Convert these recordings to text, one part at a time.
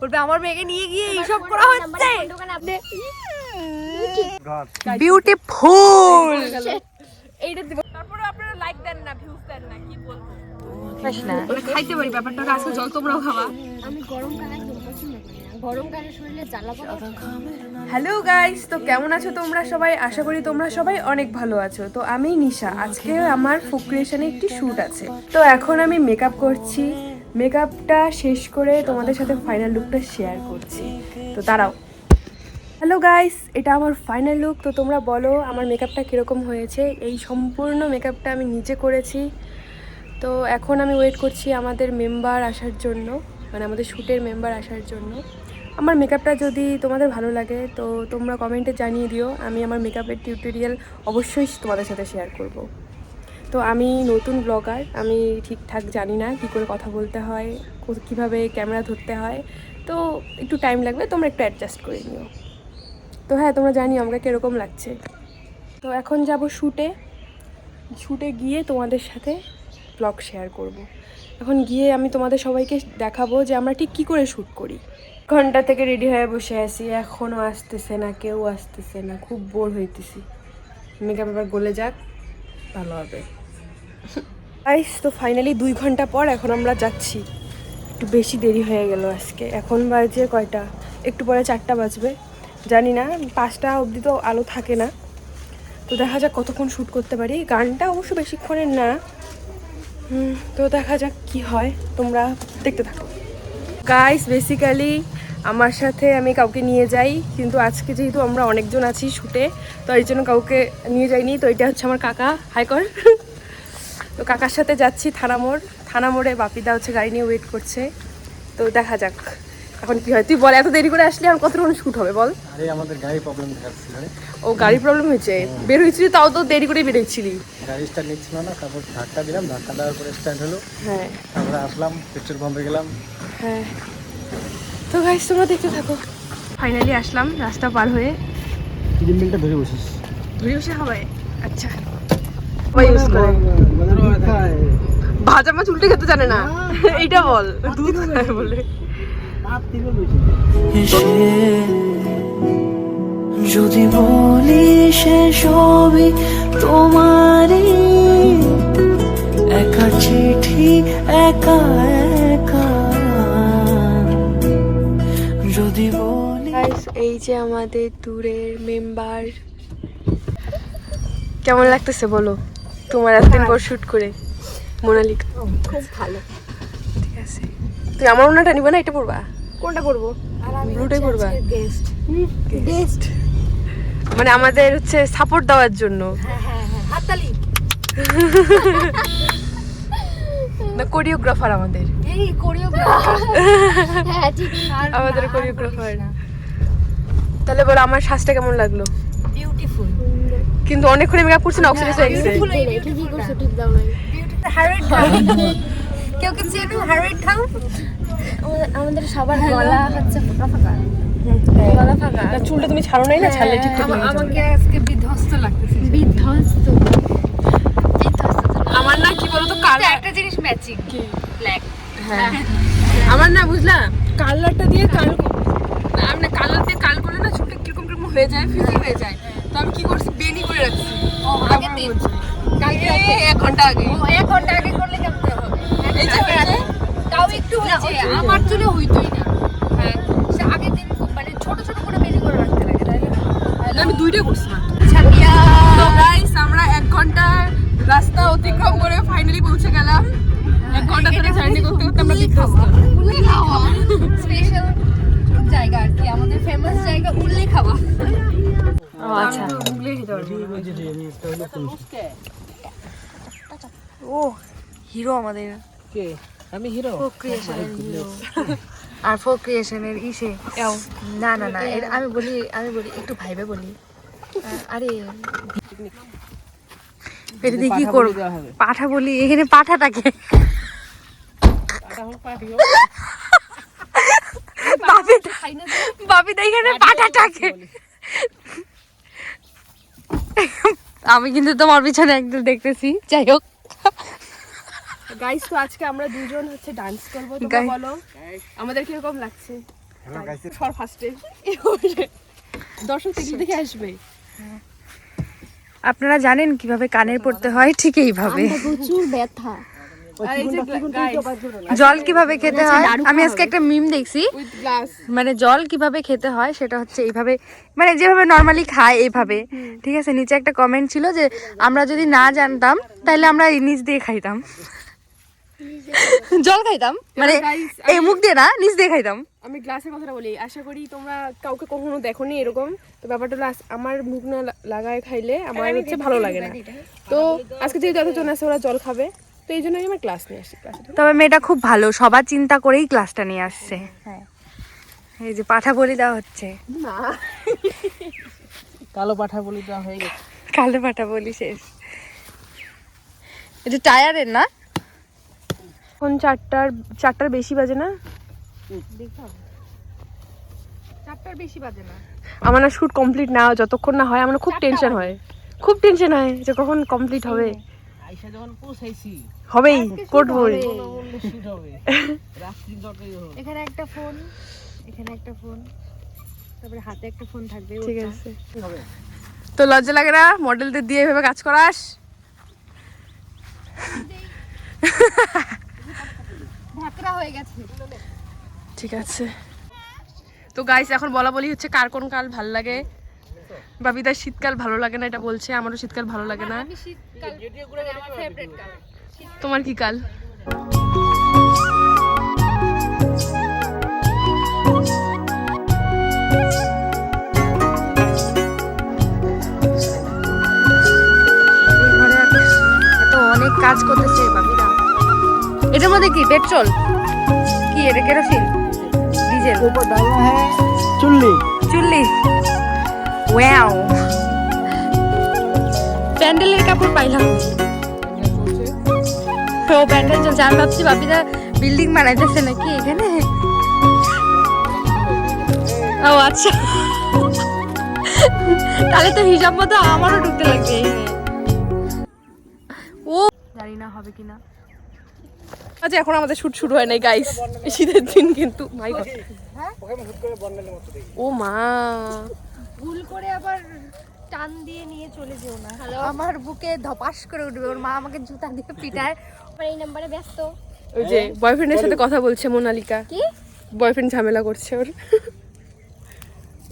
বলবে আমার মেয়েকে নিয়ে গিয়ে এইসব করা হচ্ছে? বিউটিফুল এইটা দিব। তারপরে আপনারা লাইক দেন না ভিউজ দেন না কি বলব? খাইতে পারি ব্যাপারটা আজকে জল তোমরাও খাওয়া আমি গরমকাল পছন্দ করি গরমকালে শরীরে জ্বালা হ্যালো গাইস তো কেমন আছো তোমরা সবাই? আশা করি তোমরা সবাই অনেক ভালো আছো। তো আমি নিশা। আজকে আমার ফুক ক্রিয়েশনে একটি শ্যুট আছে। তো এখন আমি মেকআপ করছি। মেকআপটা শেষ করে তোমাদের সাথে ফাইনাল লুকটা শেয়ার করছি। তো দাঁড়াও। হ্যালো গাইস এটা আমার ফাইনাল লুক তো তোমরা বলো আমার মেকআপটা কীরকম হয়েছে? এই সম্পূর্ণ মেকআপটা আমি নিজে করেছি। তো এখন আমি ওয়েট করছি আমাদের মেম্বার আসার জন্য মানে আমাদের শ্যুটের মেম্বার আসার জন্য। আমার মেকআপটা যদি তোমাদের ভালো লাগে, তো তোমরা কমেন্টে জানিয়ে দিও। আমি আমার মেকআপের টিউটোরিয়াল অবশ্যই তোমাদের সাথে শেয়ার করব। তো আমি নতুন ব্লগার আমি ঠিকঠাক জানি না কী করে কথা বলতে হয় কীভাবে ক্যামেরা ধরতে হয়, তো একটু টাইম লাগবে তোমরা একটু অ্যাডজাস্ট করে নিও। তো হ্যাঁ তোমরা জানি আমাকে কীরকম লাগছে। তো এখন যাব শ্যুটে শ্যুটে গিয়ে তোমাদের সাথে ব্লগ শেয়ার করব। এখন গিয়ে আমি তোমাদের সবাইকে দেখাবো যে আমরা ঠিক কী করে শ্যুট করি। ঘণ্টা থেকে রেডি হয়ে বসে আছি এখনও আসতেছে না, কেউ আসতেছে না, খুব বোর হইতেছি। মেকআপ এবার গলে যাক, ভালো হবে। আইস তো ফাইনালি দুই ঘণ্টা পর এখন আমরা যাচ্ছি। একটু বেশি দেরি হয়ে গেল আজকে। এখন বাজে কয়টা? একটু পরে চারটা বাজবে। জানি না, পাঁচটা অবধি তো আলো থাকে না। তো দেখা যাক কতক্ষণ শ্যুট করতে পারি। গানটা অবশ্য বেশিক্ষণের না। তো দেখা যাক কি হয়। তোমরা দেখতে থাকো। গাইস বেসিক্যালি আমার সাথে আমি কাউকে নিয়ে যাই, কিন্তু আজকে যেহেতু আমরা অনেকজন আছি শ্যুটে তো এই জন্য কাউকে নিয়ে যাইনি। তো এটা হচ্ছে আমার কাকা। হাই কর তো কাকার সাথে যাচ্ছি থানা মোড়। থানা মোড়ে বাপিদা হচ্ছে গাড়ি নিয়ে ওয়েট করছে। তো দেখা যাক এখন কি হয়। তুই বল এত দেরি করে আসলে আর কতক্ষণ শ্যুট হবে বল? আরে আমাদের গাড়ি প্রবলেম দেখাচ্ছিল ও গাড়ি প্রবলেম হয়েছে। বের হয়েছিলি তাও তো দেরি করে বেরোচ্ছিলি গাড়ি স্টার্ট নিচ্ছিল না তারপর ধাক্কা দিলাম ধাক্কা দেওয়ার পরে স্টার্ট হলো। হ্যাঁ। তারপরে আসলাম পেট্রোল পাম্পে গেলাম। হ্যাঁ। তো গাইস তোমরা দেখতে থাকো। ফাইনালি আসলাম রাস্তা পার হয়ে। মিনিটটা ধরে বসিস। ঘুরে বসে হবে? আচ্ছা। ইউজ করে? ভাজা মাছ উল্টে খেতে জানে না। এইটা বল। দুধ খায় বলে। যদি বলি সে সবই তোমারই একা চিঠি একা একা। যদি বলি এই যে আমাদের দূরের মেম্বার কেমন লাগতেছে বলো? তোমার এতদিন পর শুট করে। মোনালিকা। খুব ভালো। ঠিক আছে। তুই আমার ওনাটা নিবা না? এটা পড়বা কোনটা করব আর আমি ব্লুটাই করবা গেস্ট গেস্ট মানে আমাদের হচ্ছে সাপোর্ট দেওয়ার জন্য। হ্যাঁ হ্যাঁ হ্যাঁ। হাততালি। না কোরিওগ্রাফার আমাদের। এই কোরিওগ্রাফার হ্যাঁ ঠিক আমাদের কোরিওগ্রাফার তাহলে বলো আমার শ্বাসটা কেমন লাগল? বিউটিফুল কিন্তু অনেকক্ষণ মেকআপ করছি না অক্সিজেন হয়ে গেছে ঠিকই করছ ঠিক দাও নাই হার্ট খাও কেউ কি চেনো হার্ট খাও? আমাদের সবার গলা হচ্ছে ফাঁকা ফাঁকা। গলা ফাঁকা। চুলটা তুমি ছাড়ো নাই না ছাড়লে ঠিক আমাকে আজকে বিধ্বস্ত লাগতেছে। বিধ্বস্ত? আমার না কি বলতো কাল একটা জিনিস ম্যাচিং কি? ব্ল্যাক হ্যাঁ। আমার না বুঝলা কালারটা দিয়ে কাল না আমি না কালার দিয়ে কাল করলে না চুলটা কীরকম কীরকম হয়ে যায় ফিজি হয়ে যায়। তো আমি কি করছি? বেনি করে রাখছি আগের দিন। কালকে এক ঘণ্টা আগে। ও এক ঘণ্টা আগে করলে কেমন হবে? এই যে তাও একটু হয়েছে। আমার চুলে হইতোই না। হ্যাঁ সে আগের দিন মানে ছোট ছোট করে বেনি করে রাখতে লাগে তাই না? আমি দুইটা করছি না। তো গাইস আমরা এক ঘণ্টা রাস্তা অতিক্রম করে ফাইনালি পৌঁছে গেলাম। এক ঘণ্টা ধরে জার্নি করতে করতে আমরা বিধ্বস্ত। স্পেশাল জায়গা আর কি আমাদের ফেমাস জায়গা উল্লে খাওয়া আচ্ছা। ও হিরো আমাদের। কে? আমি হিরো? হিরো। আর ফোক ক্রিয়েশনের ইসে না না না এর আমি বলি আমি বলি একটু ভাইবে বলি। আরে। দিয়ে কি করব? পাঠা বলি এখানে পাঠাটাকে। বাপি বাপি দা এখানে পাঠাটাকে। আমি কিন্তু তোমার পিছনে একদম দেখতেছি। যাই হোক। গাইস তো আজকে আমরা দুজন হচ্ছে ডান্স করব তোমরা বলো। আমাদের কীরকম লাগছে? ফর গাইস ফার্স্টে দর্শক দেখে আসবে। আপনারা জানেন কীভাবে কানের পড়তে হয়? ঠিক এইভাবে। প্রচুর ব্যথা। জল কীভাবে খেতে হয়? আমি আজকে একটা মিম দেখছি। মানে জল কীভাবে খেতে হয় সেটা হচ্ছে এইভাবে মানে যেভাবে নর্মালি খায় এইভাবে। ঠিক আছে? নিচে একটা কমেন্ট ছিল যে আমরা যদি না জানতাম তাহলে আমরা নিচ দিয়ে খাইতাম। জল খাইতাম? মানে এই মুখ দিয়ে না নিচ দিয়ে খাইতাম। আমি গ্লাসের কথাটা বলি আশা করি তোমরা কাউকে কখনো দেখোনি এরকম। তো ব্যাপারটা হলো আমার মুখ না লাগায় খাইলে আমার হচ্ছে ভালো লাগে না। তো আজকে যেহেতু এতজন আছে ওরা জল খাবে। তো এই জন্য আমি আমার ক্লাস নিয়ে আসছি তবে মেয়েটা খুব ভালো সবার চিন্তা করেই ক্লাসটা নিয়ে আসছে। এই যে পাঠা বলি দেওয়া হচ্ছে। না। কালো পাঠা বলি দেওয়া হয়ে গেছে। কালো পাঠা বলি শেষ এটা টায়ারের না? এখন চারটার চারটার বেশি বাজে না? চারটার বেশি বাজে না। আমার না শ্যুট কমপ্লিট না যতক্ষণ না হয় আমার খুব টেনশন হয়। খুব টেনশন হয় যে কখন কমপ্লিট হবে। আইসা যখন পৌঁছাইছি হবেই করবই রাত্রি যতই হোক এখানে একটা ফোন এখানে একটা ফোন তারপরে হাতে একটা ফোন থাকবে ঠিক আছে। হবে? তো লজ্জা লাগে না? মডেলদের দিয়ে এভাবে কাজ করাস? হয়ে গেছে। ঠিক আছে। তো গাইস এখন বলা বলি হচ্ছে কার কোন কাল ভালো লাগে? বাবিদার শীতকাল ভালো লাগে না এটা বলছে আমারও শীতকাল ভালো লাগে না। তোমার কি কাল? অনেক কাজ করতেছে বাবিরা। এটার মধ্যে কি পেট্রোল? কি এটা কেরোসিন? ডিজেল? হ্যাঁ, চুল্লি। চুল্লি? ওয়াও প্যান্ডেলের কাপড় পাইলাম তো প্যান্ডেল চলছে আমি ভাবছি বাপিদা বিল্ডিং বানাইতেছে নাকি এখানে ও আচ্ছা তাহলে তো হিসাব মতো আমারও ঢুকতে লাগবে ও জানি না হবে কিনা। আচ্ছা এখন আমাদের শুট শুরু হয় নাই গাইস শীতের দিন কিন্তু মাই গড ওকে আমি হুট করে বন্ডেলের মতো দেখি। ও মা। ভুল করে আবার টান দিয়ে নিয়ে চলে যেও না। আমার বুকে ধপাস করে উঠবে ওর মা আমাকে জুতা দিয়ে পিটায়। আমার এই নাম্বারে ব্যস্ত। ওই যে বয়ফ্রেন্ডের সাথে কথা বলছে মোনালিকা। কি? বয়ফ্রেন্ড ঝামেলা করছে ওর।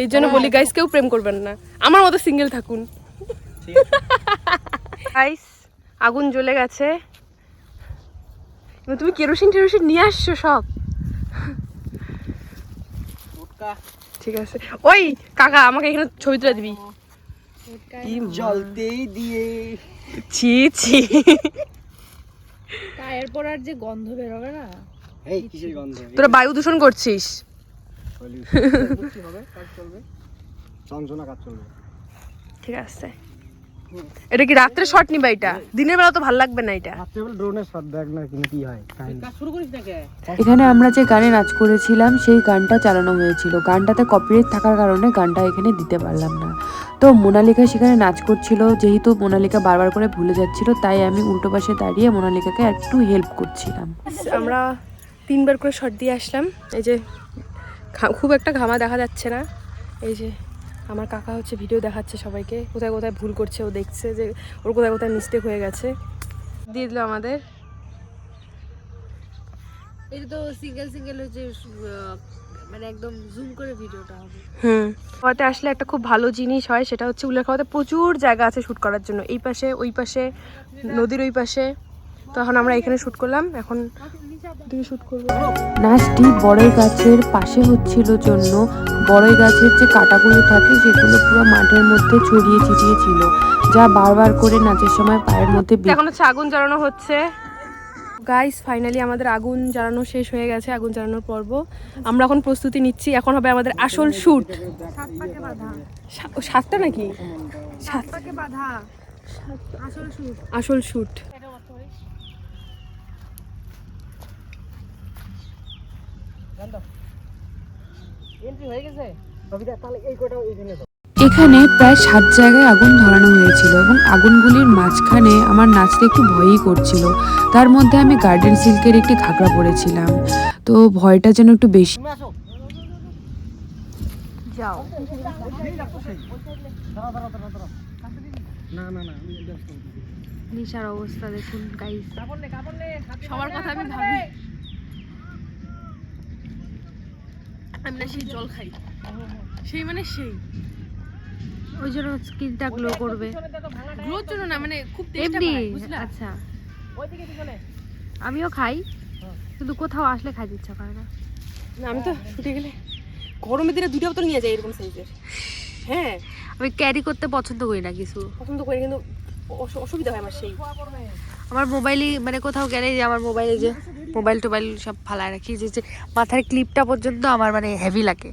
এই জন্য বলি গাইস কেউ প্রেম করবেন না। আমার মতো সিঙ্গেল থাকুন। গাইস আগুন জ্বলে গেছে। তুমি কেরোসিন টেরোসিন নিয়ে আসছো সব। ঠিক আছে। ওই কাকা আমাকে এখানে ছবি তুলে দিবি। কি জলতেই দিয়ে। ছি ছি। টায়ার পড়ার যে গন্ধ বেরোবে না। এই কিসের গন্ধ? তোরা বায়ু দূষণ করছিস। হবে? কাজ চলবে? চঞ্চনা কাজ চলবে। ঠিক আছে। এটা কি রাত্রে শর্ট নিবা এটা? দিনের বেলা তো ভালো লাগবে না এটা। রাত্রেবেলা ড্রোনের শট দেখ না কি হয় শুরু করিস না কে এখানে আমরা যে গানে নাচ করেছিলাম সেই গানটা চালানো হয়েছিল। গানটাতে কপিরাইট থাকার কারণে গানটা এখানে দিতে পারলাম না। তো মোনালিকা সেখানে নাচ করছিল যেহেতু মোনালিকা বারবার করে ভুলে যাচ্ছিল তাই আমি উল্টো পাশে দাঁড়িয়ে মোনালিকাকে একটু হেল্প করছিলাম। আমরা তিনবার করে শর্ট দিয়ে আসলাম। এই যে ঘা- খুব একটা ঘামা দেখা যাচ্ছে না। এই যে আমার কাকা হচ্ছে ভিডিও দেখাচ্ছে সবাইকে। কোথায় কোথায় ভুল করছে ও দেখছে যে ওর কোথায় কোথায় মিস্টেক হয়ে গেছে। দিয়ে দিল আমাদের। এটা তো সিঙ্গেল সিঙ্গেল হচ্ছে মানে একদম জুম করে ভিডিওটা হবে। হুম। খাওয়াতে আসলে একটা খুব ভালো জিনিস হয় সেটা হচ্ছে খাওয়াতে প্রচুর জায়গা আছে শ্যুট করার জন্য। এই পাশে ওই পাশে নদীর ওই পাশে। তো এখন আমরা এখানে শ্যুট করলাম। এখন শ্যুট করব। নাচটি বড়ই গাছের পাশে হচ্ছিল জন্য বড়ই গাছের যে কাটাগুলো থাকে সেগুলো পুরো মাঠের মধ্যে ছড়িয়ে ছিটিয়ে ছিল যা বারবার করে নাচের সময় পায়ের মধ্যে এখন হচ্ছে আগুন জ্বালানো হচ্ছে। গাইস ফাইনালি আমাদের আগুন জ্বালানো শেষ হয়ে গেছে আগুন জ্বালানোর পর্ব। আমরা এখন প্রস্তুতি নিচ্ছি এখন হবে আমাদের আসল শুট সাতটা নাকি? সাত পাকে বাধা। আসল শুট আসল শুট এন্ট্রি হয়ে গেছে? কবিতা তাহলে এই কটা এখানে এখানে প্রায় সাত জায়গায় আগুন ধরানো হয়েছিল এবং আগুনগুলির মাঝখানে আমার নাচতে একটু ভয়ই করছিল। তার মধ্যে আমি গার্ডেন সিল্কের একটি ঘাগরা পরেছিলাম। তো ভয়টা যেন একটু বেশি। নিশার অবস্থা দেখুন গাইস সবার কথা আমি ভাবি আমি না সেই জল খাই। সেই মানে সেই। ওই জন্য স্কিনটা গ্লো করবে। গ্রোথ জন্য না মানে খুব এমনি আচ্ছা। আমিও খাই কিন্তু কোথাও আসলে খাইতে ইচ্ছা করে না। না আমি তো ছুটে গেলে গরমের দিনে দুইটা বোতল নিয়ে যাই এরকম সাইজের হ্যাঁ। আমি ক্যারি করতে পছন্দ করি না কিছু। পছন্দ করি কিন্তু অসুবিধা হয় আমার সেই। আমার মোবাইলই মানে কোথাও গেলে যে আমার মোবাইলে যে মোবাইল টোবাইল সব ফালায় রাখি যে যে মাথার ক্লিপটা পর্যন্ত আমার মানে হেভি লাগে।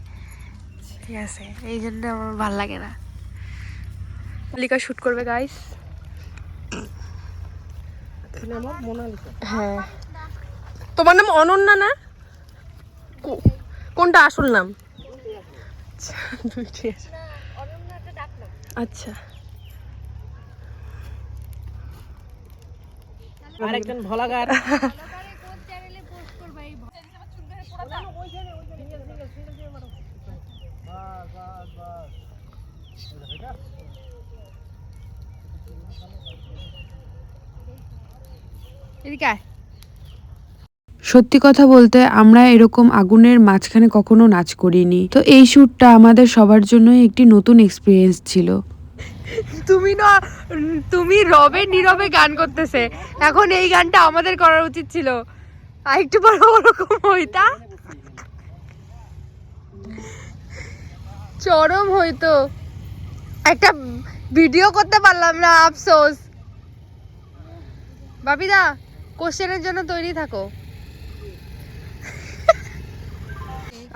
ঠিক আছে এই জন্য আমার ভালো লাগে না। লিকা শ্যুট করবে গাইস হ্যাঁ। তোমার নাম অনন্যা না? কো- কোনটা আসল নাম? আচ্ছা, ঠিক আছে আচ্ছা। আরেকজন ভলাগার সত্যি কথা বলতে, আমরা এরকম আগুনের মাঝখানে কখনো নাচ করিনি। তো এই শ্যুটটা আমাদের সবার জন্যই একটি নতুন এক্সপিরিয়েন্স ছিল। তুমি না, তুমি রবে নীরবে গান করতেছে। এখন এই গানটা আমাদের করার উচিত ছিল। আর একটু পর ওরকম হইতা। চরম হইতো। একটা ভিডিও করতে পারলাম না, আফসোস। বাপিদা কোশ্চেনের জন্য তৈরি থাকো।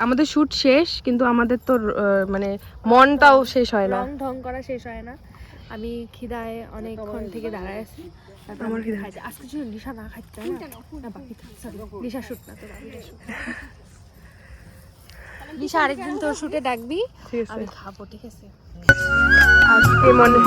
আমাদের শুট শেষ কিন্তু আমাদের তো মানে মনটাও শেষ হয় না। ঢং করা শেষ হয় না। আমি খিদায় অনেকক্ষণ থেকে দাঁড়ায় আছি। আমার খিদা খিদা আজকে যদি না খাইতে না? বাকি নিশা শুট না তো আরেকদিন তোর শুটে ডাকবি। আমি খাব ঠিক আছে? আজকে মনে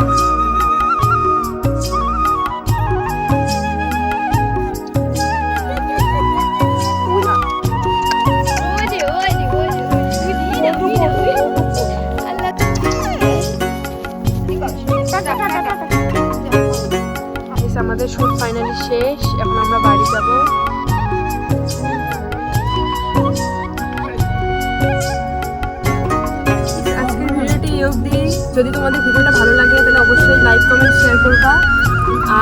Guys, আমাদের শুট ফাইনালি শেষ। এখন আমরা বাড়ি যাব। আজকের ভিডিওটি এই অবধি। যদি তোমাদের ভিডিওটা ভালো লাগে তাহলে অবশ্যই লাইক কমেন্ট শেয়ার করবা।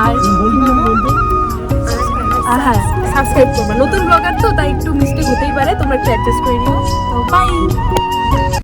আর আর হ্যাঁ সাবস্ক্রাইব করবা। নতুন ব্লগার তো তাই একটু মিস্টেক হতেই পারে তোমরা একটু অ্যাডজাস্ট করে নিও। তো বাই